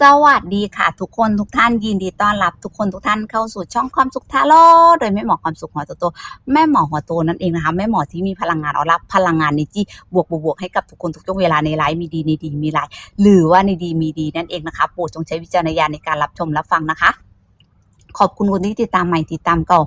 สวัสดีค่ะ ทุกคนทุกท่านยินดีต้อนรับ ทุกคนทุกท่านเข้าสู่ช่องความสุขทาโร่โดยแม่หมอความสุขหัวโตๆแม่หมอหัวโตนั่นเองนะคะ แม่หมอที่มีพลังงานออรับพลังงานในจีบวกบวกบวกให้กับทุกคนทุกช่วงเวลาในไลฟ์มีดีในดีมีไลฟ์หรือว่าในดีมีดีนั่นเองนะคะโปรดจงใช้วิจารณญาณในการรับชมรับฟังนะคะ ขอบคุณคนที่ติดตามใหม่ติดตามเก่า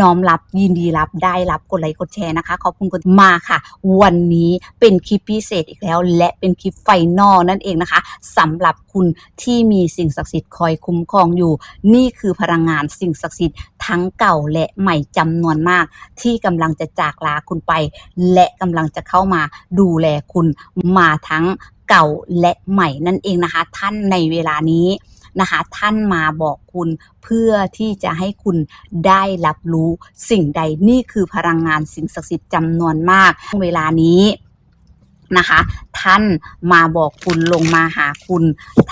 น้อมรับยินดีรับได้รับกดไลค์กดแชร์นะคะ ขอบคุณคนมาค่ะ วันนี้เป็นคลิปพิเศษอีกแล้ว และเป็นคลิปไฟนอลนั่นเองนะคะสำหรับคุณที่มีสิ่งศักดิ์สิทธิ์คอยคุ้มครองอยู่ นี่คือพลังงานสิ่งศักดิ์สิทธิ์ทั้งเก่าและใหม่จำนวนมาก ที่กำลังจะจากลาคุณไป และกำลังจะเข้ามาดูแลคุณมาทั้งเก่าและใหม่นั่นเองนะคะ ท่านในเวลานี้ นะคะท่านมาบอกคุณเพื่อที่จะให้คุณได้รับรู้สิ่งใดนี่คือพลังงานสิ่งศักดิ์สิทธิ์จำนวนมาก เวลานี้ นะคะ ท่านมาบอกคุณลงมาหาคุณ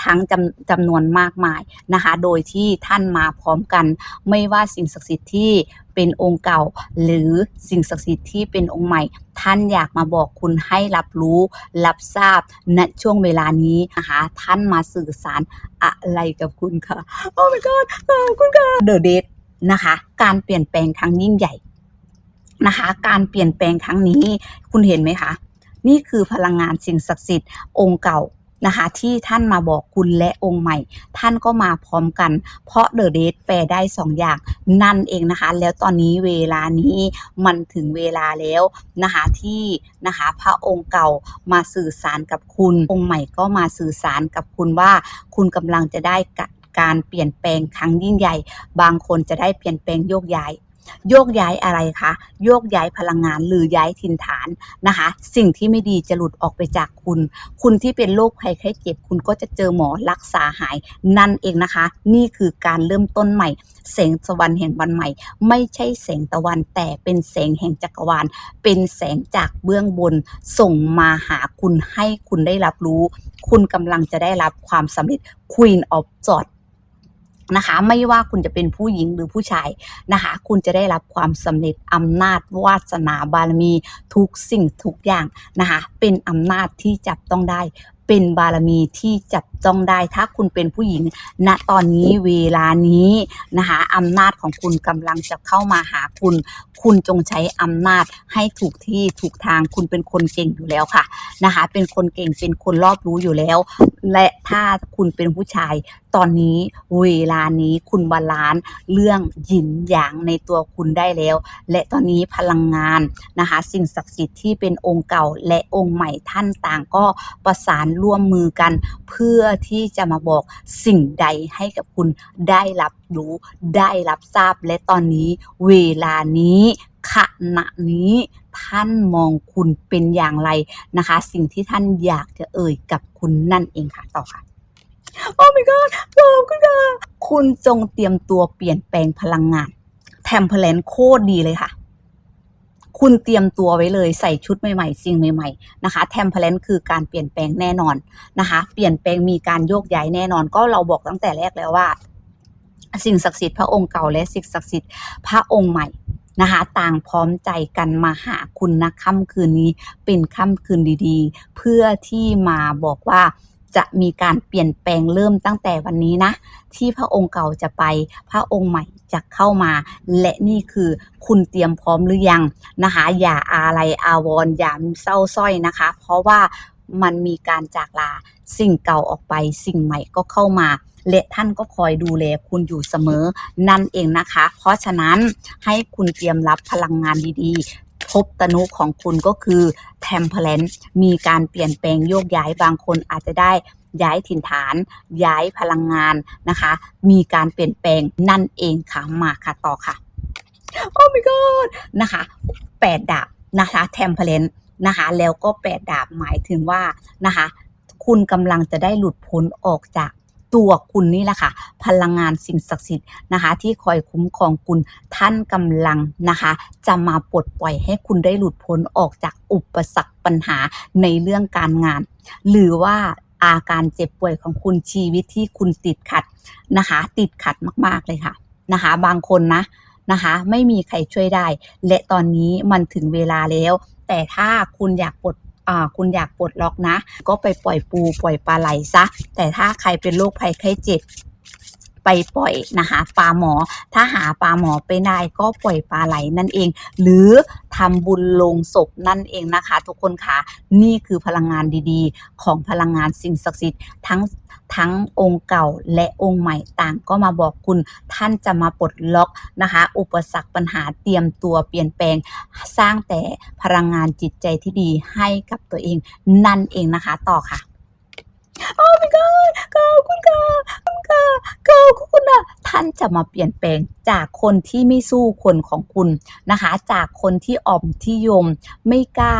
ทั้งจำจำนวนมากมายนะคะ โดยที่ท่านมาพร้อมกัน ไม่ว่าสิ่งศักดิ์สิทธิ์ที่เป็นองค์เก่า หรือสิ่งศักดิ์สิทธิ์ที่เป็นองค์ใหม่ ท่านอยากมาบอกคุณให้รับรู้ รับทราบณช่วงเวลานี้นะคะท่านมาสื่อสารอะไรกับคุณค่ะโอ้ my god ขอบคุณค่ะ The Date นะคะ การเปลี่ยนแปลงครั้งยิ่งใหญ่นะคะ การเปลี่ยนแปลงครั้งนี้คุณเห็นไหมคะ นี่คือพลังงานสิ่งศักดิ์สิทธิ์องค์เก่านะคะที่ท่านมาบอกคุณและองค์ใหม่ ท่านก็มาพร้อมกัน เพราะ The Date แปลได้สองอย่างนั่นเองนะคะ แล้วตอนนี้เวลานี้มันถึงเวลาแล้วนะคะที่นะคะพระองค์เก่ามาสื่อสารกับคุณ องค์ใหม่ก็มาสื่อสารกับคุณว่า คุณกำลังจะได้การเปลี่ยนแปลงครั้งยิ่งใหญ่ บางคนจะได้เปลี่ยนแปลงโยกย้าย โยกย้ายอะไรคะโยกย้ายพลังงานหรือย้ายถิ่นฐานนะคะ สิ่งที่ไม่ดีจะหลุดออกไปจากคุณ คุณที่เป็นโรคภัยไข้เจ็บคุณก็จะเจอหมอรักษาหายนั่นเองนะคะ นี่คือการเริ่มต้นใหม่แสงสวรรค์แห่งวันใหม่ ไม่ใช่แสงตะวันแต่เป็นแสงแห่งจักรวาล เป็นแสงจากเบื้องบนส่งมาหาคุณให้คุณได้รับรู้ คุณกำลังจะได้รับความสำเร็จ Queen of Swords นะคะ ไม่ว่าคุณจะเป็นผู้หญิงหรือผู้ชายนะคะ คุณจะได้รับความสำเร็จอำนาจวาสนาบารมีทุกสิ่งทุกอย่างนะคะ เป็นอำนาจที่จับต้องได้ เป็นบารมีที่จับต้องได้ถ้าคุณเป็นผู้หญิงณตอนนี้เวลานี้นะคะอำนาจของคุณกำลังจะเข้ามาหาคุณ คุณจงใช้อำนาจให้ถูกที่ถูกทางคุณเป็นคนเก่งอยู่แล้วค่ะนะคะเป็นคนเก่งเป็นคนรอบรู้อยู่แล้ว และถ้าคุณเป็นผู้ชายตอนนี้เวลานี้คุณบาลานซ์เรื่องหยินหยางในตัวคุณได้แล้ว และตอนนี้พลังงานนะคะสิ่งศักดิ์สิทธิ์ที่เป็นองค์เก่าและองค์ใหม่ท่านต่างก็ประสานร่วมมือกัน เพื่อที่จะมาบอกสิ่งใดให้กับคุณได้รับรู้ได้รับทราบและตอนนี้เวลานี้ขณะนี้ท่านมองคุณเป็นอย่างไรนะคะ สิ่งที่ท่านอยากจะเอ่ยกับคุณนั่นเองค่ะต่อค่ะโอ้ my god ขอบคุณค่ะคุณจงเตรียมตัวเปลี่ยนแปลงพลังงานแทมเพลนโคตรดีเลยค่ะ คุณเตรียมตัวไว้เลยใส่ชุดใหม่ๆ สิ่งใหม่ๆนะคะแทมเพลนคือการเปลี่ยนแปลงแน่นอนนะคะ เปลี่ยนแปลงมีการโยกย้ายแน่นอน ก็เราบอกตั้งแต่แรกแล้วว่า สิ่งศักดิ์สิทธิ์พระองค์เก่าและสิ่งศักดิ์สิทธิ์พระองค์ใหม่นะคะต่างพร้อมใจกันมาหาคุณนะค่ำคืนนี้เป็นค่ำคืนดีๆ เพื่อที่มาบอกว่า จะมีการเปลี่ยนแปลงเริ่มตั้งแต่วันนี้นะ ที่พระองค์เก่าจะไป พระองค์ใหม่จะเข้ามา และนี่คือคุณเตรียมพร้อมหรือยังนะคะ อย่าอะไรอาวรณ์อย่าเศร้าสร้อยนะคะ เพราะว่ามันมีการจากลาสิ่งเก่าออกไป สิ่งใหม่ก็เข้ามา และท่านก็คอยดูแลคุณอยู่เสมอนั่นเองนะคะ เพราะฉะนั้นให้คุณเตรียมรับพลังงานดีๆ ทบตนุของคุณก็คือแทมเพลนมีการเปลี่ยนแปลงโยกย้ายบางคนอาจจะได้ย้ายถิ่นฐาน ย้ายพลังงานนะคะ มีการเปลี่ยนแปลงนั่นเองค่ะมาค่ะต่อค่ะ โอ้ my god นะคะแปดดาบนะคะแทมเพลนนะคะ แล้วก็แปดดาบหมายถึงว่านะคะ คุณกำลังจะได้หลุดพ้นออกจาก ตัวคุณนี่แหละค่ะ พลังงานสิ่งศักดิ์สิทธิ์นะคะ ที่คอยคุ้มครองคุณท่านกำลังนะคะ จะมาปลดปล่อยให้คุณได้หลุดพ้นออกจากอุปสรรคปัญหาในเรื่องการงาน หรือว่าอาการเจ็บป่วยของคุณชีวิตที่คุณติดขัดนะคะ ติดขัดมาก ๆ เลยค่ะนะคะ บางคนนะนะคะไม่มีใครช่วยได้ และตอนนี้มันถึงเวลาแล้ว แต่ถ้าคุณอยากปลด คุณอยากปลดล็อกนะ ก็ไปปล่อยปูปล่อยปลาไหลซะ แต่ถ้าใครเป็นโรคภัยไข้เจ็บ ไปปล่อยนะคะปลาหมอ ถ้าหาปลาหมอไปได้ก็ปล่อยปลาไหลนั่นเอง หรือทำบุญลงศพนั่นเองนะคะ ทุกคนค่ะนี่คือพลังงานดีๆ ของพลังงานสิ่งศักดิ์สิทธิ์ทั้งทั้งองค์เก่าและองค์ใหม่ต่างก็มาบอกคุณท่านจะมาปลดล็อกนะคะ อุปสรรคปัญหาเตรียมตัวเปลี่ยนแปลง สร้างแต่พลังงานจิตใจที่ดีให้กับตัวเองนั่นเองนะคะ ต่อค่ะ โอ้ my god ขอบคุณค่ะขอบคุณค่ะขอบคุณนะท่านจะมาเปลี่ยนแปลงจากคนที่ไม่สู้คนของคุณนะคะ จากคนที่อ่อมที่ยม ไม่กล้า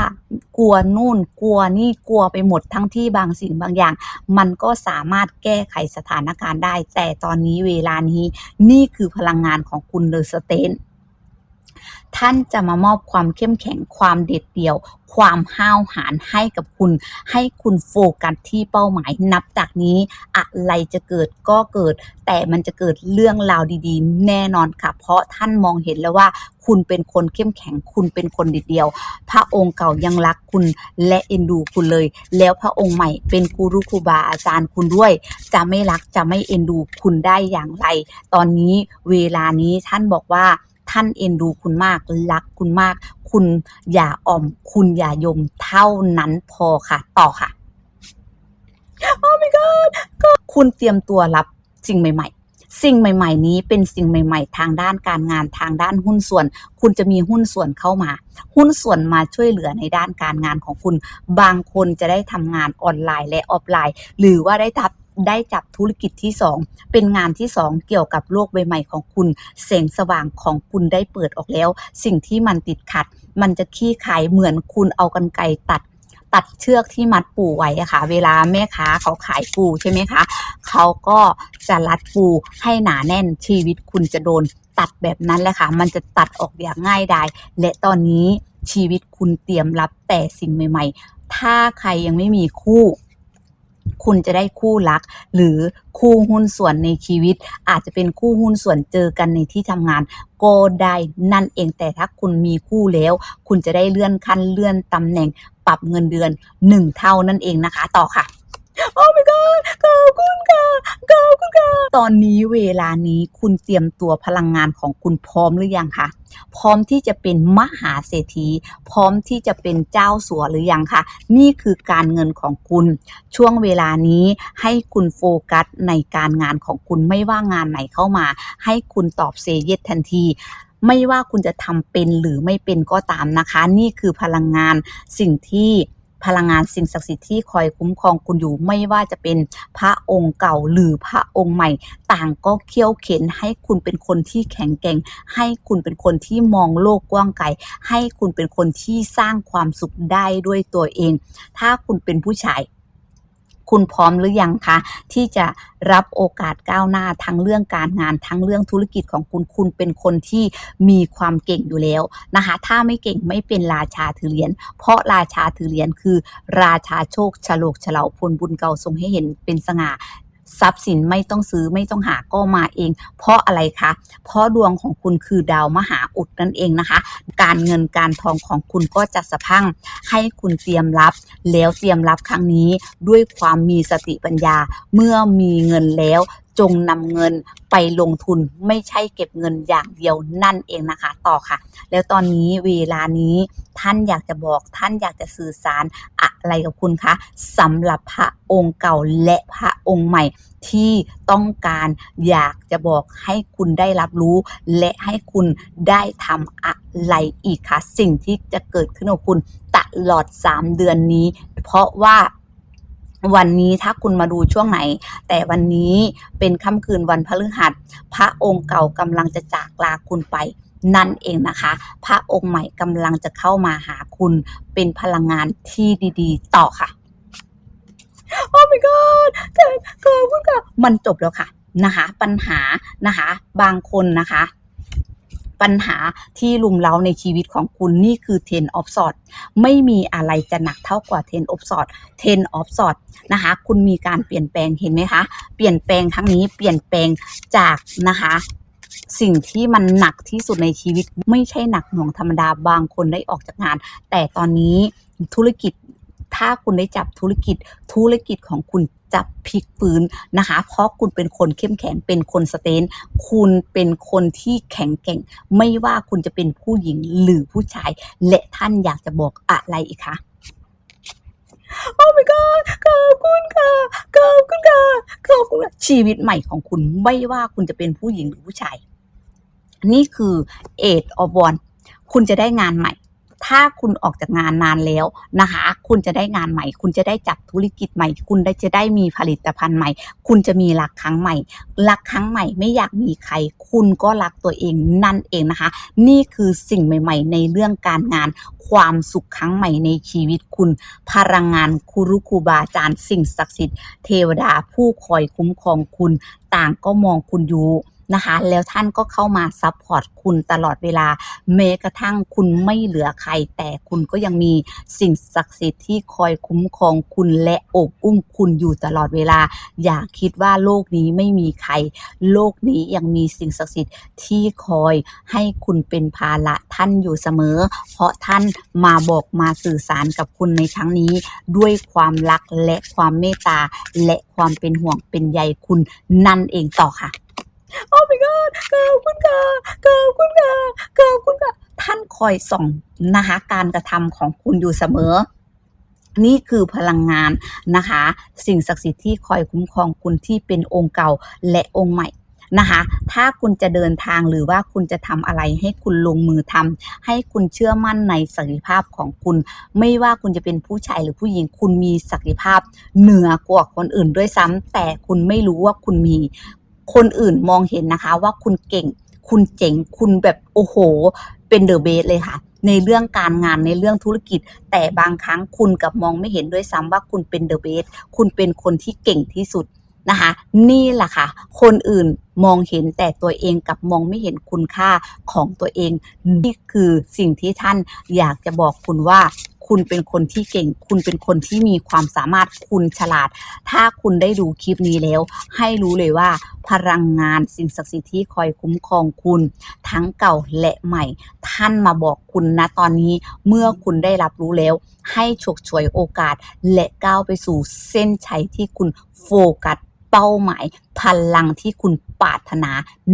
กลัวนู่น กลัวนี่กลัวไปหมดทั้งที่บางสิ่งบางอย่าง มันก็สามารถแก้ไขสถานการณ์ได้ แต่ตอนนี้เวลานี้นี่คือพลังงานของคุณเดอะสเตน ท่านจะมามอบความเข้มแข็งความเด็ดเดี่ยว ความห้าวหาญให้กับคุณ ให้คุณโฟกัสที่เป้าหมายนับจากนี้ อะไรจะเกิดก็เกิด แต่มันจะเกิดเรื่องราวดีๆ แน่นอนค่ะ เพราะท่านมองเห็นแล้วว่า คุณเป็นคนเข้มแข็งคุณเป็นคนเด็ดเดียว พระองค์เก่ายังรักคุณและเอ็นดูคุณเลย แล้วพระองค์ใหม่เป็นกูรุครูบาอาจารย์คุณด้วย จะไม่รักจะไม่เอ็นดูคุณได้อย่างไร ตอนนี้เวลานี้ท่านบอกว่า ท่านเอ็นดูคุณมากรักคุณมาก คุณอย่าอ่อม คุณอย่ายมเท่านั้นพอค่ะ ต่อค่ะโอ้ my god คุณเตรียมตัวรับสิ่งใหม่ ๆ สิ่งใหม่ ๆ นี้เป็นสิ่งใหม่ ๆ ทางด้านการงานทางด้านหุ้นส่วน คุณจะมีหุ้นส่วนเข้ามา หุ้นส่วนมาช่วยเหลือในด้านการงานของคุณ บางคนจะได้ทำงานออนไลน์และออฟไลน์ หรือว่าได้ทับ ได้จับธุรกิจที่ 2 เป็นงานที่ 2 เกี่ยวกับโลกใบใหม่ของคุณแสงสว่างของคุณได้เปิดออกแล้ว สิ่งที่มันติดขัด มันจะขี้ขายเหมือนคุณเอากันไกตัดตัดเชือกที่มัดปูไว้อะค่ะ เวลาแม่ค้าเขาขายปูใช่ไหมคะเขาก็จะรัดปูให้หนาแน่นชีวิตคุณจะโดนตัดแบบนั้นแหละค่ะ มันจะตัดออกอย่างง่ายดายและตอนนี้ชีวิตคุณเตรียมรับแต่สิ่งใหม่ ๆ ถ้าใครยังไม่มีคู่ คุณจะได้คู่รัก หรือคู่หุ้นส่วนในชีวิต อาจจะเป็นคู่หุ้นส่วนเจอกันในที่ทำงานก็ได้นั่นเองแต่ถ้าคุณมีคู่แล้ว คุณจะได้เลื่อนขั้นเลื่อนตำแหน่งปรับเงินเดือนหนึ่งเท่านั่นเองนะคะ ต่อค่ะ โอ้ my god ตอนนี้เวลานี้คุณเตรียมตัวพลังงานของคุณพร้อมหรือยังคะพร้อมที่จะเป็นมหาเศรษฐี พร้อมที่จะเป็นเจ้าสัวหรือยังคะนี่คือการเงินของคุณ ช่วงเวลานี้ให้คุณโฟกัสในการงานของคุณไม่ว่างานไหนเข้ามา ให้คุณตอบเซเยสทันทีไม่ว่าคุณจะทำเป็นหรือไม่เป็นก็ตามนะคะ นี่คือพลังงานสิ่งที่ พลังงานสิ่งศักดิ์สิทธิ์ที่คอยคุ้มครองคุณอยู่ไม่ว่าจะเป็นพระองค์เก่าหรือพระองค์ใหม่ ต่างก็เคี่ยวเข็นให้คุณเป็นคนที่แข็งแกร่ง ให้คุณเป็นคนที่มองโลกกว้างไกลให้คุณเป็นคนที่สร้างความสุขได้ด้วยตัวเอง ถ้าคุณเป็นผู้ชาย คุณพร้อมหรือยังคะที่จะรับโอกาสก้าวหน้าทั้งเรื่องการงานทั้งเรื่องธุรกิจของคุณคุณเป็นคนที่มีความเก่งอยู่แล้วนะคะถ้าไม่เก่งไม่เป็นราชาถือเหรียญเพราะราชาถือเหรียญคือ ราชาโชคฉลกเฉลาพลบุญเก่าทรงให้เห็นเป็นสง่า ทรัพย์สินไม่ต้องซื้อไม่ต้องหาก็มาเอง เพราะอะไรคะ เพราะดวงของคุณคือดาวมหาอุดนั่นเองนะคะ การเงินการทองของคุณก็จะสะพังให้คุณเตรียมรับ แล้วเตรียมรับครั้งนี้ด้วยความมีสติปัญญา เมื่อมีเงินแล้ว จงนำเงินไปลงทุนไม่ใช่เก็บเงินอย่างเดียวนั่นเองนะคะต่อค่ะ แล้วตอนนี้เวลานี้ท่านอยากจะบอกท่านอยากจะสื่อสารอะไรกับคุณคะสำหรับพระองค์เก่าและพระองค์ใหม่ที่ต้องการอยากจะบอกให้คุณได้รับรู้ และให้คุณได้ทำอะไรอีกคะสิ่งที่จะเกิดขึ้นกับคุณตลอด 3 เดือนนี้ เพราะว่า วันนี้ถ้าคุณมาดูช่วงไหน แต่วันนี้เป็นค่ำคืนวันพฤหัส พระองค์เก่ากำลังจะจากลาคุณไปนั่นเองนะคะ พระองค์ใหม่กำลังจะเข้ามาหาคุณเป็นพลังงานที่ดีๆ ต่อค่ะ โอ้ my god แต่ขอบคุณค่ะมันจบแล้วค่ะนะคะ ปัญหานะคะ บางคนนะคะ ปัญหาที่ลุมเล้าในชีวิตของคุณนี่คือ ten of swords ไม่มีอะไรจะหนักเท่ากว่า ten of swords ten of swords นะคะ คุณมีการเปลี่ยนแปลงเห็นไหมคะ เปลี่ยนแปลงครั้งนี้เปลี่ยนแปลงจากนะคะสิ่งที่มันหนักที่สุดในชีวิตไม่ใช่หนักหน่วงธรรมดาบางคนได้ออกจากงาน แต่ตอนนี้ธุรกิจ ถ้าคุณได้จับธุรกิจธุรกิจของคุณจะพลิกฟื้นนะคะ เพราะคุณเป็นคนเข้มแข็ง เป็นคนสเตน คุณเป็นคนที่แข็งแกร่ง ไม่ว่าคุณจะเป็นผู้หญิงหรือผู้ชาย และท่านอยากจะบอกอะไรอีกคะโอ้ my god ขอบคุณค่ะขอบคุณค่ะขอบคุณค่ะชีวิตใหม่ของคุณไม่ว่าคุณจะเป็นผู้หญิงหรือผู้ชาย นี่คือ eight of one คุณจะได้งานใหม่ ถ้าคุณออกจากงานนานแล้วนะคะ คุณจะได้งานใหม่ คุณจะได้จับธุรกิจใหม่ คุณได้จะได้มีผลิตภัณฑ์ใหม่ คุณจะมีรักครั้งใหม่ รักครั้งใหม่ไม่อยากมีใคร คุณก็รักตัวเองนั่นเองนะคะ นี่คือสิ่งใหม่ ๆ ในเรื่องการงาน ความสุขครั้งใหม่ในชีวิตคุณ พลังงานครูรุคูบาอาจารย์ สิ่งศักดิ์สิทธิ์เทวดาผู้คอยคุ้มครองคุณ ต่างก็มองคุณอยู่ นะคะ แล้วท่านก็เข้ามาซัพพอร์ตคุณตลอดเวลาแม้กระทั่งคุณไม่เหลือใคร แต่คุณก็ยังมีสิ่งศักดิ์สิทธิ์ที่คอยคุ้มครองคุณและอบอุ้มคุณอยู่ตลอดเวลา อย่าคิดว่าโลกนี้ไม่มีใคร โลกนี้ยังมีสิ่งศักดิ์สิทธิ์ที่คอยให้คุณเป็นภาระท่านอยู่เสมอ เพราะท่านมาบอกมาสื่อสารกับคุณในครั้งนี้ ด้วยความรักและความเมตตาและความเป็นห่วงเป็นใยคุณนั่นเองต่อค่ะ โอ้ my god ขอบคุณค่ะขอบคุณค่ะขอบคุณค่ะท่านคอยส่องนะคะการกระทำของคุณอยู่เสมอ นี่คือพลังงานนะคะ สิ่งศักดิ์สิทธิ์ที่คอยคุ้มครองคุณที่เป็นองค์เก่าและองค์ใหม่นะคะ ถ้าคุณจะเดินทางหรือว่าคุณจะทำอะไรให้คุณลงมือทำให้คุณเชื่อมั่นในศักยภาพของคุณ ไม่ว่าคุณจะเป็นผู้ชายหรือผู้หญิง คุณมีศักยภาพเหนือกว่าคนอื่นด้วยซ้ำแต่คุณไม่รู้ว่าคุณมี คนอื่นมองเห็นนะคะ ว่าคุณเก่ง คุณเจ๋ง คุณแบบโอ้โห เป็นเดอะเบสเลยค่ะ ในเรื่องการงานในเรื่องธุรกิจ แต่บางครั้งคุณกลับมองไม่เห็นด้วยซ้ำว่าคุณเป็นเดอะเบสคุณเป็นคนที่เก่งที่สุดนะคะนี่แหละค่ะ คนอื่นมองเห็นแต่ตัวเองกลับมองไม่เห็นคุณค่าของตัวเอง นี่คือสิ่งที่ท่านอยากจะบอกคุณว่า คุณเป็นคนที่เก่ง คุณเป็นคนที่มีความสามารถคุณฉลาด ถ้าคุณได้ดูคลิปนี้แล้ว ให้รู้เลยว่า พลังงานสิ่งศักดิ์สิทธิ์ที่คอยคุ้มครองคุณ ทั้งเก่าและใหม่ ท่านมาบอกคุณนะตอนนี้เมื่อคุณได้รับรู้แล้ว ให้ฉกฉวยโอกาส และก้าวไปสู่เส้นชัยที่คุณโฟกัสเป้าหมาย พลังที่คุณปรารถนา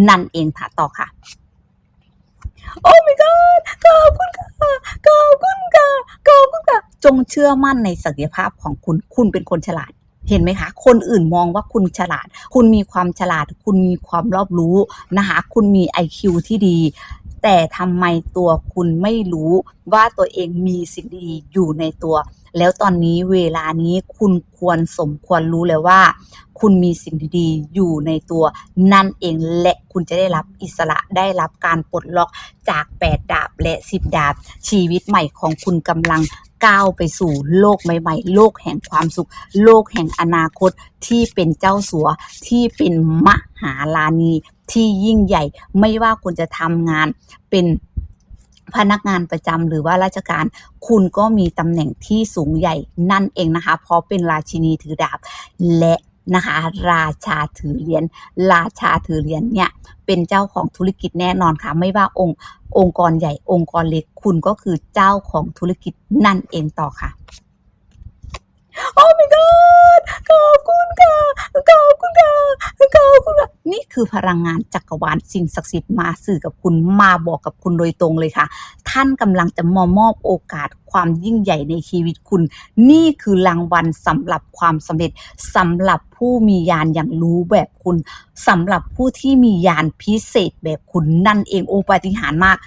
นั่นเองค่ะต่อค่ะ โอ้ my god ขอบคุณค่ะขอบคุณค่ะขอบคุณค่ะ จงเชื่อมั่นในศักยภาพของคุณ คุณเป็นคนฉลาด เห็นไหมคะ คนอื่นมองว่าคุณฉลาด คุณมีความฉลาด คุณมีความรอบรู้นะคะ คุณมี IQ ที่ดี แต่ทำไมตัวคุณไม่รู้ว่าตัวเองมีสิ่งดีอยู่ในตัว แล้วตอนนี้เวลานี้คุณควรสมควรรู้แล้วว่า คุณมีสิ่งดีๆอยู่ในตัวนั่นเองและคุณจะได้รับอิสระได้รับการปลดล็อกจาก 8 ดาบและ 10 ดาบ ชีวิตใหม่ของคุณกำลังก้าวไปสู่โลกใหม่ ๆ โลกแห่งความสุข โลกแห่งอนาคตที่เป็นเจ้าสัวที่เป็นมหาลานีที่ยิ่งใหญ่ไม่ว่าคุณจะทำงานเป็น พนักงานประจำหรือว่าราชการ คุณก็มีตำแหน่งที่สูงใหญ่นั่นเองนะคะ เพราะเป็นราชินีถือดาบและนะคะราชาถือเหรียญราชาถือเหรียญเนี่ยเป็นเจ้าของธุรกิจแน่นอนค่ะ ไม่ว่าองค์องค์กรใหญ่องค์กรเล็กคุณก็คือเจ้าของธุรกิจนั่นเองต่อค่ะ โอ้ my god ขอบคุณค่ะขอบคุณค่ะขอบคุณค่ะนี่คือพลังงานจักรวาลสิ่งศักดิ์สิทธิ์มาสื่อกับคุณมาบอกกับคุณโดยตรงเลยค่ะ ท่านกำลังจะมามอบโอกาสความยิ่งใหญ่ในชีวิตคุณ นี่คือรางวัลสำหรับความสำเร็จสำหรับผู้มียานอย่างรู้แบบคุณสำหรับผู้ที่มียานพิเศษแบบคุณนั่นเองโอปาฏิหาริย์มาก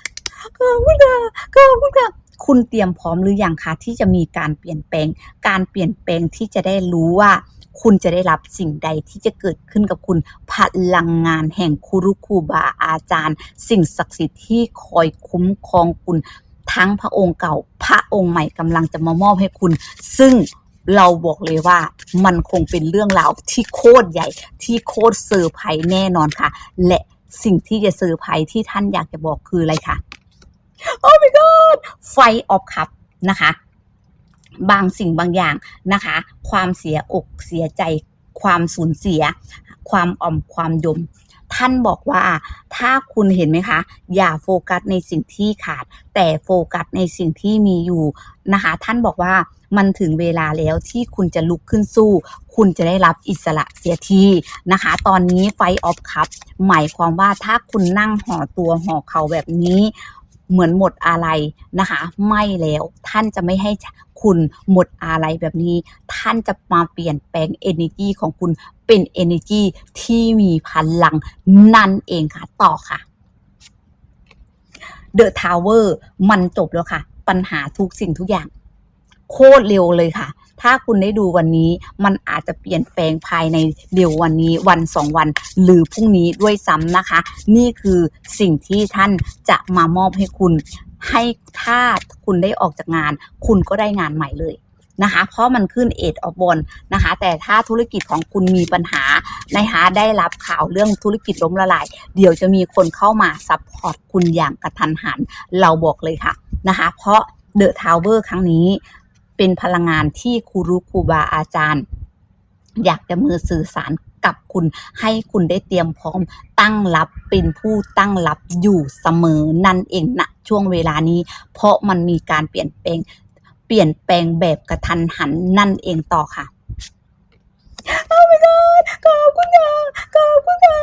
ขอบคุณค่ะขอบคุณค่ะ คุณเตรียมพร้อมหรือยังคะที่จะมีการเปลี่ยนแปลง การเปลี่ยนแปลงที่จะได้รู้ว่าคุณจะได้รับสิ่งใดที่จะเกิดขึ้นกับคุณพลังงานแห่งครูรุคูบาอาจารย์ สิ่งศักดิ์สิทธิ์ที่คอยคุ้มครองคุณ ทั้งพระองค์เก่า พระองค์ใหม่กำลังจะมามอบให้คุณ ซึ่งเราบอกเลยว่ามันคงเป็นเรื่องราวที่โคตรใหญ่ที่โคตรเซอร์ไพรส์แน่นอนค่ะ และสิ่งที่จะเซอร์ไพรส์ที่ท่านอยากจะบอกคืออะไรคะ โอ้ my god ไฟออฟคัพนะคะ บางสิ่งบางอย่างนะคะ ความเสียอกเสียใจ ความสูญเสีย ความอ่อมความยมท่านบอกว่าถ้าคุณเห็นไหมคะ อย่าโฟกัสในสิ่งที่ขาด แต่โฟกัสในสิ่งที่มีอยู่นะคะ ท่านบอกว่ามันถึงเวลาแล้วที่คุณจะลุกขึ้นสู้ คุณจะได้รับอิสระเสียทีนะคะ ตอนนี้ไฟออฟคัพหมายความว่าถ้าคุณนั่งห่อตัวห่อเข่าแบบนี้ เหมือนหมดอะไรนะคะ ไม่แล้วท่านจะไม่ให้คุณหมดอะไรแบบนี้ ท่านจะมาเปลี่ยนแปลง energy ของคุณเป็น energy ที่มีพลังนั่นเองค่ะ ต่อค่ะ The Tower มันจบแล้วค่ะ ปัญหาทุกสิ่งทุกอย่าง โคตรเร็วเลยค่ะ ถ้าคุณได้ดูวันนี้มันอาจจะเปลี่ยนแปลงภายในเร็ววันนี้วันสองวัน หรือพรุ่งนี้ด้วยซ้ำนะคะ นี่คือสิ่งที่ท่านจะมามอบให้คุณ ให้ถ้าคุณได้ออกจากงาน คุณก็ได้งานใหม่เลยนะคะ เพราะมันขึ้นเอ of บอลนะคะ แต่ถ้าธุรกิจของคุณมีปัญหานะคะได้รับข่าวเรื่องธุรกิจล้มละลาย เดี๋ยวจะมีคนเข้ามาซัพพอร์ตคุณอย่างกระทันหัน เราบอกเลยค่ะนะคะ เพราะเดอะทาวเวอร์ครั้งนี้ เป็นพลังงานที่ครูรู้ครูบาอาจารย์ อยากจะมือสื่อสารกับคุณให้คุณได้เตรียมพร้อมตั้งรับเป็นผู้ตั้งรับอยู่เสมอนั่นเองณช่วงเวลานี้ เพราะมันมีการเปลี่ยนแปลงเปลี่ยนแปลงแบบกระทันหันนั่นเองต่อค่ะ โอ้ my god ขอบคุณค่ะขอบคุณค่ะ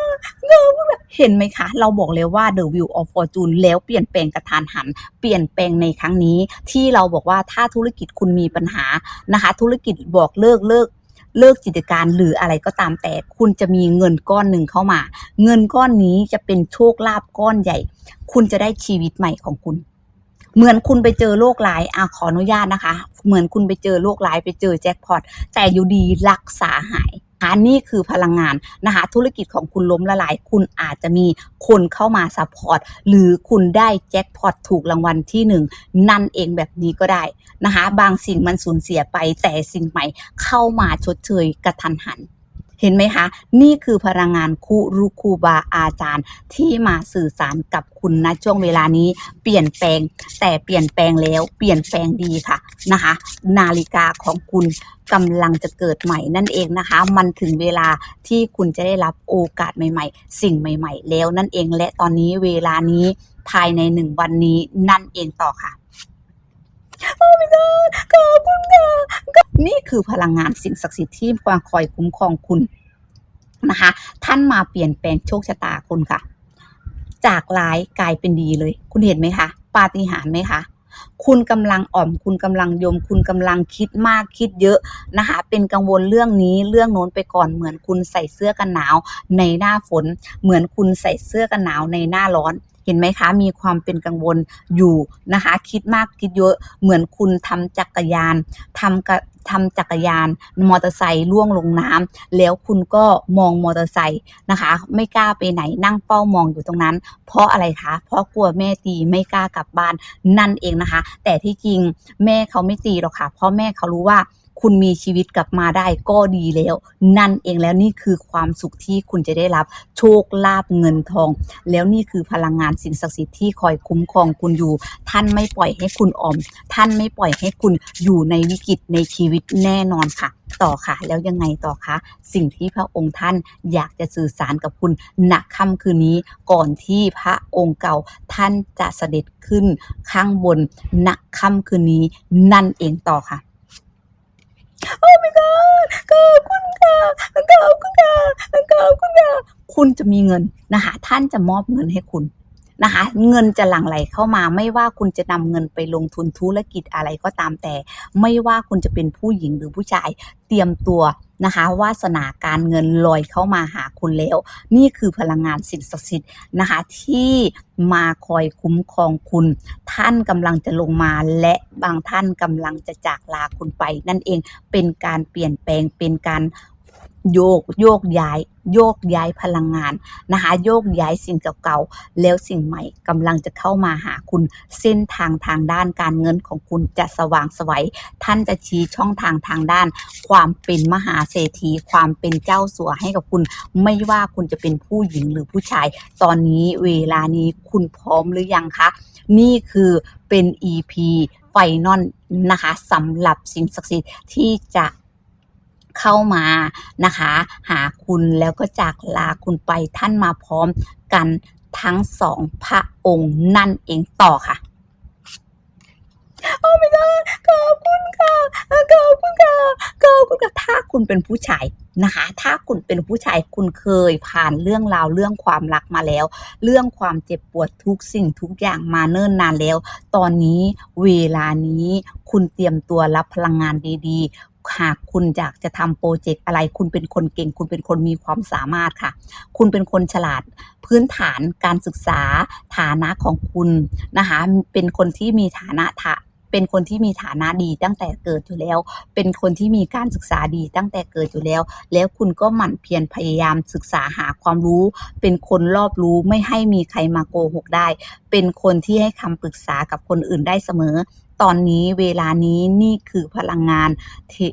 ขอบคุณค่ะเห็นไหมคะ เราบอกเลยว่า The Wheel of Fortune แล้วเปลี่ยนแปลงกระทานหัน เปลี่ยนแปลงในครั้งนี้ ที่เราบอกว่าถ้าธุรกิจคุณมีปัญหานะคะ ธุรกิจบอกเลิกเลิกเลิกกิจการหรืออะไรก็ตามแต่คุณจะมีเงินก้อนหนึ่งเข้ามา เงินก้อนนี้จะเป็นโชคลาภก้อนใหญ่ คุณจะได้ชีวิตใหม่ของคุณ เหมือนคุณไปเจอโรคร้ายอะขออนุญาตนะคะ เหมือนคุณไปเจอโรคร้ายไปเจอแจ็คพอตแต่อยู่ดีรักษาหายอันนี่คือพลังงานนะคะธุรกิจของคุณล้มละลาย คุณอาจจะมีคนเข้ามาซัพพอร์ตหรือคุณได้แจ็คพอตถูกรางวัลที่หนึ่งนั่นเองแบบนี้ก็ได้นะคะ บางสิ่งมันสูญเสียไปแต่สิ่งใหม่เข้ามาชดเชยกระทันหัน ห็นไหมคะ นี่คือพลังงานครูรุคูบาอาจารย์ที่มาสื่อสารกับคุณณช่วงเวลานี้เปลี่ยนแปลง แต่เปลี่ยนแปลงแล้วเปลี่ยนแปลงดีค่ะนะคะ นาฬิกาของคุณกำลังจะเกิดใหม่นั่นเองนะคะ มันถึงเวลาที่คุณจะได้รับโอกาสใหม่ ๆ สิ่งใหม่ ๆ แล้วนั่นเองและตอนนี้เวลานี้ภายในหนึ่งวันนี้นั่นเองต่อค่ะ โอ้ my god ขอบคุณค่ะนี่คือพลังงานสิ่งศักดิ์สิทธิ์ที่มาคอยคุ้มครองคุณนะคะ ท่านมาเปลี่ยนแปลงโชคชะตาคุณค่ะ จากร้ายกลายเป็นดีเลย คุณเห็นไหมคะปาฏิหาริย์ไหมคะคุณกำลังอ่อม คุณกำลังยม คุณกำลังคิดมากคิดเยอะนะคะ เป็นกังวลเรื่องนี้เรื่องโน้นไปก่อนเหมือนคุณใส่เสื้อกันหนาวในหน้าฝน เหมือนคุณใส่เสื้อกันหนาวในหน้าร้อน เห็นไหมคะ มีความเป็นกังวลอยู่นะคะ คิดมากคิดเยอะเหมือนคุณทำจักรยานทำกะทำจักรยานมอเตอร์ไซค์ล่วงลงน้ำแล้วคุณก็มองมอเตอร์ไซค์นะคะ ไม่กล้าไปไหนนั่งเฝ้ามองอยู่ตรงนั้น เพราะอะไรคะ เพราะกลัวแม่ตีไม่กล้ากลับบ้านนั่นเองนะคะ แต่ที่จริงแม่เขาไม่ตีหรอกค่ะเพราะแม่เขารู้ว่า คุณมีชีวิตกลับมาได้ก็ดีแล้ว นั่นเองแล้วนี่คือความสุขที่คุณจะได้รับโชคลาภเงินทอง แล้วนี่คือพลังงานสิ่งศักดิ์สิทธิ์ที่คอยคุ้มครองคุณอยู่ ท่านไม่ปล่อยให้คุณออม ท่านไม่ปล่อยให้คุณอยู่ในวิกฤตในชีวิตแน่นอนค่ะ ต่อค่ะแล้วยังไงต่อคะสิ่งที่พระองค์ท่านอยากจะสื่อสารกับคุณณค่ำคืนนี้ก่อนที่พระองค์เก่าท่านจะเสด็จขึ้นข้างบนณค่ำคืนนี้นั่นเองต่อค่ะ โอ้ my god ขอบคุณค่ะขอบคุณค่ะขอบคุณค่ะคุณจะมีเงินนะคะท่านจะมอบเงินให้คุณนะคะเงินจะหลั่งไหลเข้ามา ไม่ว่าคุณจะนำเงินไปลงทุนธุรกิจอะไรก็ตามแต่ ไม่ว่าคุณจะเป็นผู้หญิงหรือผู้ชาย เตรียมตัว นะคะวาสนาการเงินลอยเข้ามาหาคุณแล้ว นี่คือพลังงานสิ่งศักดิ์สิทธิ์นะคะที่มาคอยคุ้มครองคุณ ท่านกำลังจะลงมาและบางท่านกำลังจะจากลาคุณไป นั่นเองเป็นการเปลี่ยนแปลงเป็นการ โยกโยกย้าย โยกย้ายพลังงานนะคะโยกย้ายสิ่งเก่าๆแล้วสิ่งใหม่กำลังจะเข้ามาหาคุณเส้นทางทางด้านการเงินของคุณจะสว่างไสวัยท่านจะชี้ช่องทางทางด้าน ความเป็นมหาเศรษฐีความเป็นเจ้าสัวให้กับคุณ ไม่ว่าคุณจะเป็นผู้หญิงหรือผู้ชาย ตอนนี้เวลานี้คุณพร้อมหรือยังคะนี่คือเป็น EP ไฟนอลนะคะสำหรับสิ่งศักดิ์สิทธิ์ที่จะ เข้ามานะคะ หาคุณแล้วก็จากลาคุณไปท่านมาพร้อมกันทั้งสองพระองค์นั่นเองต่อค่ะโอ้ไม่ได้ขอบคุณค่ะขอบคุณค่ะขอบคุณค่ะถ้าคุณเป็นผู้ชายนะคะ ถ้าคุณเป็นผู้ชายคุณเคยผ่านเรื่องราวเรื่องความรักมาแล้ว เรื่องความเจ็บปวดทุกสิ่งทุกอย่างมาเนิ่นนานแล้ว ตอนนี้เวลานี้คุณเตรียมตัวรับพลังงานดีๆ หากคุณอยากจะทำโปรเจกต์อะไร คุณเป็นคนเก่ง คุณเป็นคนมีความสามารถค่ะ คุณเป็นคนฉลาดพื้นฐานการศึกษาฐานะของคุณนะคะเป็นคนที่มีฐานะทะ เป็นคนที่มีฐานะดีตั้งแต่เกิดอยู่แล้ว เป็นคนที่มีการศึกษาดีตั้งแต่เกิดอยู่แล้ว แล้วคุณก็หมั่นเพียรพยายามศึกษาหาความรู้ เป็นคนรอบรู้ไม่ให้มีใครมาโกหกได้ เป็นคนที่ให้คำปรึกษากับคนอื่นได้เสมอ ตอนนี้เวลานี้นี่คือพลังงานที่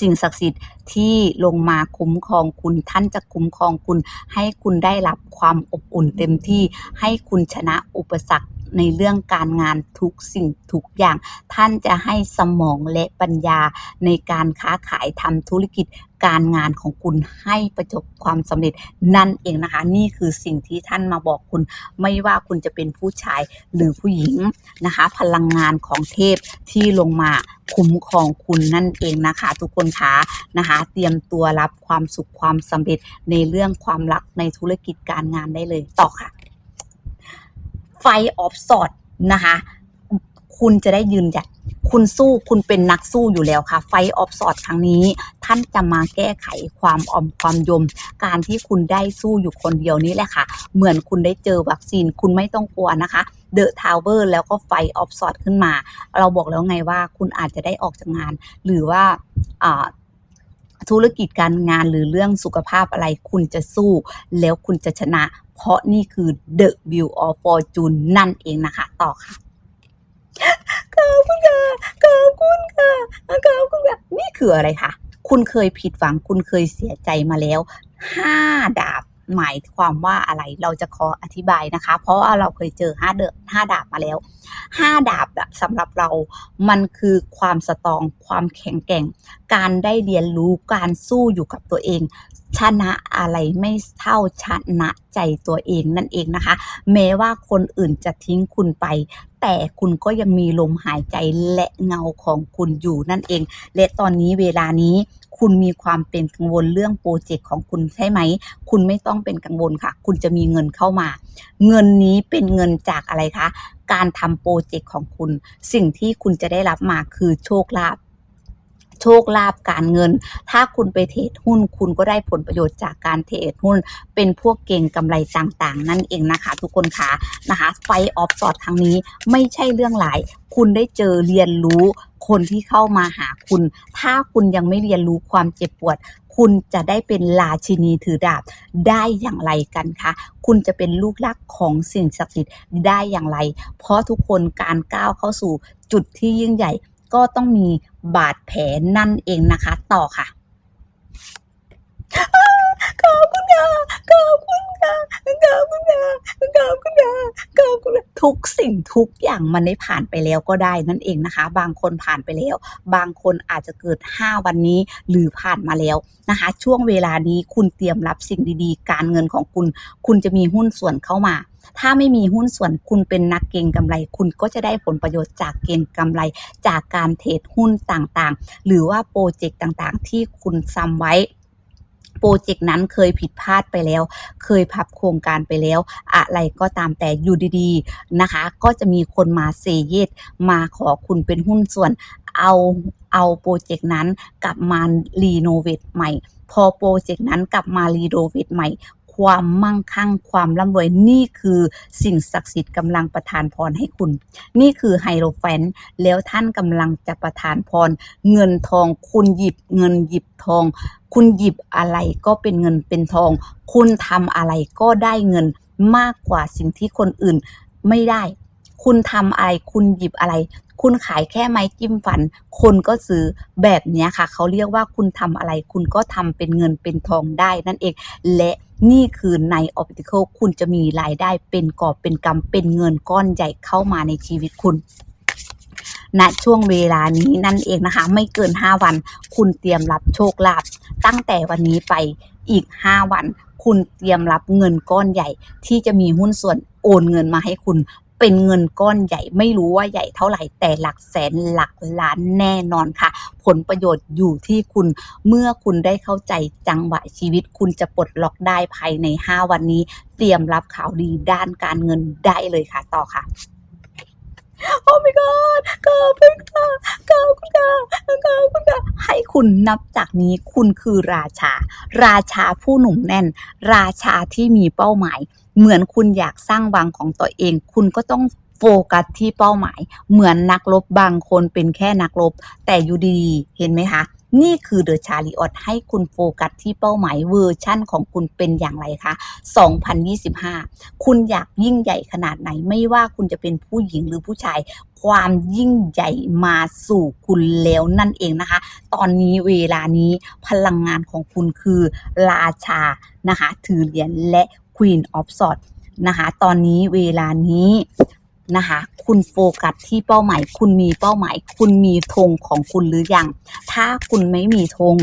สิ่งศักดิ์สิทธิ์ที่ลงมาคุ้มครองคุณท่านจะคุ้มครองคุณ ให้คุณได้รับความอบอุ่นเต็มที่ให้คุณชนะอุปสรรค ในเรื่องการงานทุกสิ่งทุกอย่าง ท่านจะให้สมองและปัญญาในการค้าขายทำธุรกิจการงานของคุณให้ประสบความสำเร็จนั่นเองนะคะ นี่คือสิ่งที่ท่านมาบอกคุณ ไม่ว่าคุณจะเป็นผู้ชายหรือผู้หญิงนะคะ พลังงานของเทพที่ลงมาคุ้มครองคุณนั่นเองนะคะ ทุกคนคะนะคะ เตรียมตัวรับความสุขความสำเร็จในเรื่องความรักในธุรกิจการงานได้เลยต่อค่ะ ไฟออฟสอดนะคะคุณจะได้ยืนหยัด คุณสู้คุณเป็นนักสู้อยู่แล้วค่ะ ไฟออฟสอดครั้งนี้ ท่านจะมาแก้ไขความอมความยม การที่คุณได้สู้อยู่คนเดียวนี่แหละค่ะ เหมือนคุณได้เจอวัคซีนคุณไม่ต้องกลัวนะคะเดอะทาวเวอร์แล้วก็ไฟออฟสอดขึ้นมา เราบอกแล้วไงว่าคุณอาจจะได้ออกจากงาน หรือว่าธุรกิจการงานหรือเรื่องสุขภาพอะไร คุณจะสู้แล้วคุณจะชนะ เพราะนี่คือ The View of Fortune นั่นเองนะคะ ต่อค่ะขอบคุณค่ะขอบคุณค่ะขอบคุณค่ะนี่คืออะไรคะคุณเคยผิดหวัง คุณเคยเสียใจมาแล้วห้าดาบหมายความว่าอะไรเราจะขออธิบายนะคะ เพราะว่าเราเคยเจอห้าเดห้าดาบมาแล้วห้าดาบสำหรับเรา มันคือความสตองความแข็งแกร่ง การได้เรียนรู้การสู้อยู่กับตัวเอง ชนะอะไรไม่เท่าชนะใจตัวเองนั่นเองนะคะ แม้ว่าคนอื่นจะทิ้งคุณไป แต่คุณก็ยังมีลมหายใจและเงาของคุณอยู่นั่นเอง และตอนนี้เวลานี้คุณมีความเป็นกังวลเรื่องโปรเจกต์ของคุณใช่ไหม คุณไม่ต้องเป็นกังวลค่ะ คุณจะมีเงินเข้ามา เงินนี้เป็นเงินจากอะไรคะ การทำโปรเจกต์ของคุณ สิ่งที่คุณจะได้รับมาคือโชคลาภ โชคลาภการเงิน ถ้าคุณไปเทรดหุ้น คุณก็ได้ผลประโยชน์จากการเทรดหุ้น เป็นพวกเก่งกำไรต่างๆ นั่นเองนะคะ ทุกคนคะนะคะ ไฟออฟสอดครั้งนี้ไม่ใช่เรื่องหลาย คุณได้เจอเรียนรู้คนที่เข้ามาหาคุณ ถ้าคุณยังไม่เรียนรู้ความเจ็บปวด คุณจะได้เป็นราชินีถือดาบได้อย่างไรกันคะ คุณจะเป็นลูกรักของสิ่งศักดิ์สิทธิ์ได้อย่างไร เพราะทุกคนการก้าวเข้าสู่จุดที่ยิ่งใหญ่ก็ต้องมี บาดแผลนั่นเองนะคะ ต่อค่ะขอบคุณค่ะขอบคุณค่ะขอบคุณค่ะขอบคุณค่ะขอบคุณค่ะทุกสิ่งทุกอย่างมันได้ผ่านไปแล้วก็ได้นั่นเองนะคะ บางคนผ่านไปแล้ว บางคนอาจจะเกิด 5 วันนี้หรือผ่านมาแล้วนะคะ ช่วงเวลานี้คุณเตรียมรับสิ่งดีๆ การเงินของคุณ คุณจะมีหุ้นส่วนเข้ามา ถ้าไม่มีหุ้นส่วนคุณเป็นนักเก็งกำไร คุณก็จะได้ผลประโยชน์จากเก็งกำไร จากการเทรดหุ้นต่างๆ หรือว่าโปรเจกต์ต่างๆ ที่คุณซ้ำไว้โปรเจกต์นั้นเคยผิดพลาดไปแล้ว เคยพับโครงการไปแล้ว อะไรก็ตามแต่อยู่ดีๆนะคะ ก็จะมีคนมาเซเยสมาขอคุณเป็นหุ้นส่วน เอาเอาโปรเจกต์นั้นกลับมารีโนเวทใหม่ พอโปรเจกต์นั้นกลับมารีโนเวทใหม่ ความมั่งคั่ง ความร่ำรวยนี่คือสิ่งศักดิ์สิทธิ์กำลังประทานพรให้คุณ นี่คือไฮโรแฟนแล้วท่านกำลังจะประทานพร เงินทองคุณหยิบเงินหยิบทอง คุณหยิบอะไรก็เป็นเงินเป็นทอง คุณทำอะไรก็ได้เงินมากกว่าสิ่งที่คนอื่นไม่ได้ คุณทำอะไร คุณหยิบอะไร คุณขายแค่ไม้จิ้มฟัน คนก็ซื้อแบบนี้ค่ะ เขาเรียกว่าคุณทำอะไร คุณก็ทำเป็นเงินเป็นทองได้นั่นเอง และนี่คือใน Optical คุณจะมีรายได้เป็นกอบเป็นกำเป็นเงินก้อนใหญ่เข้ามาในชีวิตคุณณช่วงเวลานี้นั่นเองนะคะ ไม่เกิน 5 วัน คุณเตรียมรับโชคลาภตั้งแต่วันนี้ไปอีก 5 วัน คุณเตรียมรับเงินก้อนใหญ่ ที่จะมีหุ้นส่วนโอนเงินมาให้คุณ เป็นเงินก้อนใหญ่ไม่รู้ว่าใหญ่เท่าไหร่แต่หลักแสนหลักล้านแน่นอนค่ะ ผลประโยชน์อยู่ที่คุณเมื่อคุณได้เข้าใจจังหวะชีวิต คุณจะปลดล็อกได้ภายใน 5 วันนี้ เตรียมรับข่าวดีด้านการเงินได้เลยค่ะต่อค่ะ โอ้ my god ขอบคุณค่ะขอบคุณค่ะขอบคุณค่ะให้คุณนับจากนี้คุณคือราชา ราชาผู้หนุ่มแน่น ราชาที่มีเป้าหมาย เหมือนคุณอยากสร้างวังของตัวเอง คุณก็ต้องโฟกัสที่เป้าหมาย เหมือนนักรบบางคนเป็นแค่นักรบ แต่อยู่ดีเห็นไหมคะ นี่คือเดอะชาริออตให้คุณโฟกัสที่เป้าหมายเวอร์ชั่นของคุณเป็นอย่างไรคะ 2025 คุณอยากยิ่งใหญ่ขนาดไหน ไม่ว่าคุณจะเป็นผู้หญิงหรือผู้ชาย ความยิ่งใหญ่มาสู่คุณแล้วนั่นเองนะคะ ตอนนี้เวลานี้พลังงานของคุณคือราชานะคะ ถือเหรียญและ Queen of Swords นะคะ ตอนนี้เวลานี้ นะคะ คุณโฟกัสที่เป้าหมาย คุณมีเป้าหมาย คุณมีธงของคุณหรือยัง ถ้าคุณไม่มีธง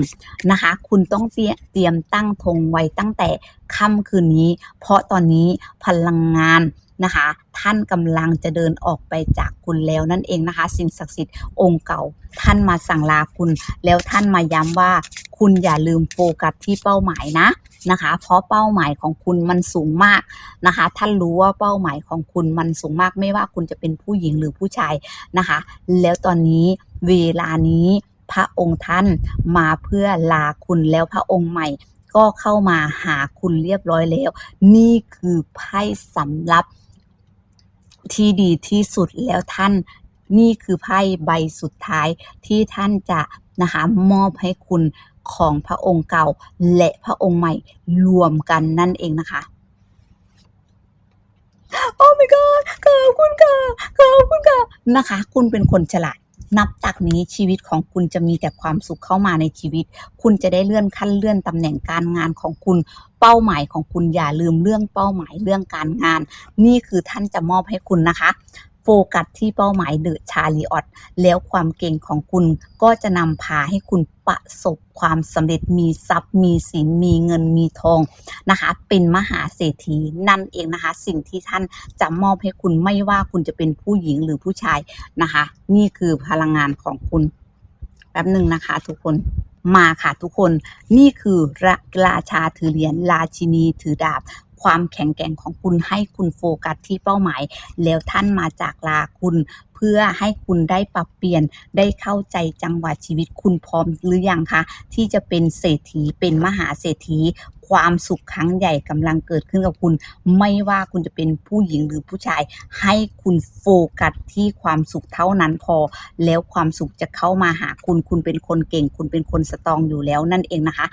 นะคะ คุณต้องเตรียมตั้งธงไว้ตั้งแต่ค่ำคืนนี้ เพราะตอนนี้พลังงานนะคะ ท่านกำลังจะเดินออกไปจากคุณแล้วนั่นเองนะคะ สิ่งศักดิ์สิทธิ์องค์เก่า ท่านมาสั่งลาคุณ แล้วท่านมาย้ำว่า คุณอย่าลืมโฟกัสที่เป้าหมายนะนะคะ เพราะเป้าหมายของคุณมันสูงมากนะคะท่านรู้ว่าเป้าหมายของคุณมันสูงมากไม่ว่าคุณจะเป็นผู้หญิงหรือผู้ชายนะคะ แล้วตอนนี้เวลานี้พระองค์ท่านมาเพื่อลาคุณแล้วพระองค์ใหม่ก็เข้ามาหาคุณเรียบร้อยแล้ว นี่คือไพ่สำรับที่ดีที่สุดแล้วท่าน นี่คือไพ่ใบสุดท้ายที่ท่านจะนะคะมอบให้คุณ ของพระองค์เก่าและพระองค์ใหม่รวมกันนั่นเองนะคะโอ้ my god ขอบคุณค่ะขอบคุณค่ะนะคะ คุณเป็นคนฉลาด นับจากนี้ชีวิตของคุณจะมีแต่ความสุขเข้ามาในชีวิต คุณจะได้เลื่อนขั้นเลื่อนตำแหน่งการงานของคุณ เป้าหมายของคุณอย่าลืมเรื่องเป้าหมายเรื่องการงาน นี่คือท่านจะมอบให้คุณนะคะ ฟกัสที่เป้าหมายเดอะชาลีออตแล้วความเก่งของคุณก็จะนำพาให้คุณประสบความสำเร็จมีทรัพย์ มีสินมีเงินมีทองนะคะ เป็นมหาเศรษฐีนั่นเองนะคะ สิ่งที่ท่านจะมอบให้คุณไม่ว่าคุณจะเป็นผู้หญิงหรือผู้ชายนะคะ นี่คือพลังงานของคุณแป๊บหนึ่งนะคะ ทุกคนมาค่ะทุกคนนี่คือราราชาถือเหรียญราชินีถือดาบ ความแข็งแกร่งของคุณให้คุณโฟกัสที่เป้าหมาย แล้วท่านมาจากลาคุณเพื่อให้คุณได้ปรับเปลี่ยนได้เข้าใจจังหวะชีวิตคุณพร้อมหรือยังคะที่จะเป็นเศรษฐีเป็นมหาเศรษฐี ความสุขครั้งใหญ่กำลังเกิดขึ้นกับคุณ ไม่ว่าคุณจะเป็นผู้หญิงหรือผู้ชาย ให้คุณโฟกัสที่ความสุขเท่านั้นพอ แล้วความสุขจะเข้ามาหาคุณ คุณเป็นคนเก่ง คุณเป็นคนสตองอยู่แล้วนั่นเองนะคะ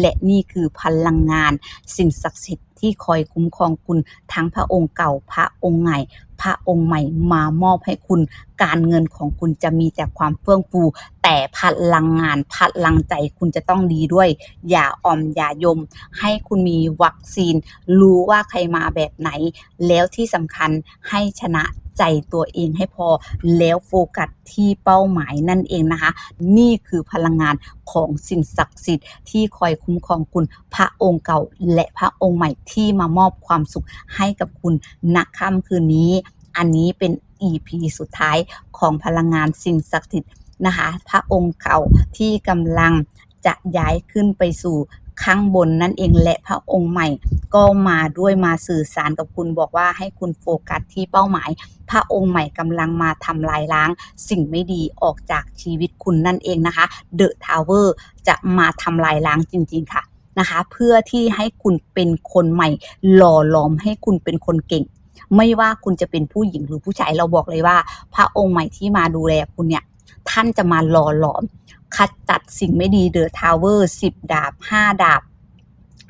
และนี่คือพลังงาน สิ่งศักดิ์สิทธิ์ที่คอยคุ้มครองคุณทั้งพระองค์เก่าพระองค์ใหม่พระองค์ใหม่มามอบให้คุณ การเงินของคุณจะมีแต่ความเฟื่องฟูแต่พลังงานพลังใจคุณจะต้องดีด้วย อย่าออมอย่ายม ให้คุณมีวัคซีน รู้ว่าใครมาแบบไหน แล้วที่สำคัญให้ชนะใจตัวเองให้พอแล้วโฟกัสที่เป้าหมายนั่นเองนะคะ นี่คือพลังงานของสิ่งศักดิ์สิทธิ์ที่คอยคุ้มครองคุณพระองค์เก่า และพระองค์ใหม่ที่มามอบความสุขให้กับคุณณค่ำคืนนี้ อันนี้เป็น EP สุดท้ายของพลังงานสิ่งศักดิ์สิทธิ์ นะคะ พระองค์เก่าที่กำลังจะย้ายขึ้นไปสู่ข้างบนนั่นเองและพระองค์ใหม่ก็มาด้วยมาสื่อสารกับคุณบอกว่าให้คุณโฟกัสที่เป้าหมาย พระองค์ใหม่กำลังมาทำลายล้าง สิ่งไม่ดีออกจากชีวิตคุณนั่นเองนะคะเดอะทาวเวอร์จะมาทำลายล้างจริง ๆค่ะนะคะเพื่อที่ให้คุณเป็นคนใหม่ หล่อหลอมให้คุณเป็นคนเก่ง ไม่ว่าคุณจะเป็นผู้หญิงหรือผู้ชายเราบอกเลยว่า พระองค์ใหม่ที่มาดูแลคุณเนี่ย ท่านจะมาหล่อหลอมขจัดสิ่งไม่ดีเดอะทาวเวอร์สิบดาบห้าดาบ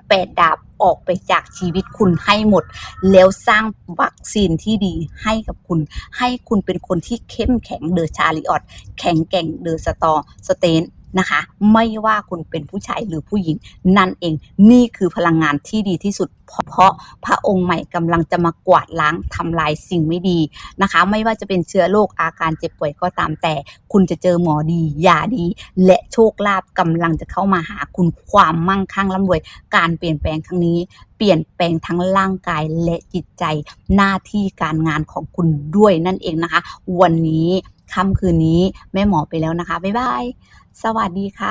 แปดดาบออกไปจากชีวิตคุณให้หมด แล้วสร้างวัคซีนที่ดีให้กับคุณ ให้คุณเป็นคนที่เข้มแข็งเดอะชาริออตแข็งแกร่งเดอะสตอสเตน นะคะ ไม่ว่าคุณเป็นผู้ชายหรือผู้หญิง นั่นเองนี่คือพลังงานที่ดีที่สุด เพราะพระองค์ใหม่กำลังจะมากวาดล้างทำลายสิ่งไม่ดีนะคะ ไม่ว่าจะเป็นเชื้อโรคอาการเจ็บป่วยก็ตามแต่ คุณจะเจอหมอดียาดี และโชคลาภกำลังจะเข้ามาหาคุณความมั่งคั่งร่ำรวย การเปลี่ยนแปลงครั้งนี้เปลี่ยนแปลงทั้งร่างกายและจิตใจหน้าที่การงานของคุณด้วยนั่นเองนะคะ วันนี้ ค่ำคืนนี้แม่หมอไปแล้วนะคะ บ๊ายบาย สวัสดีค่ะ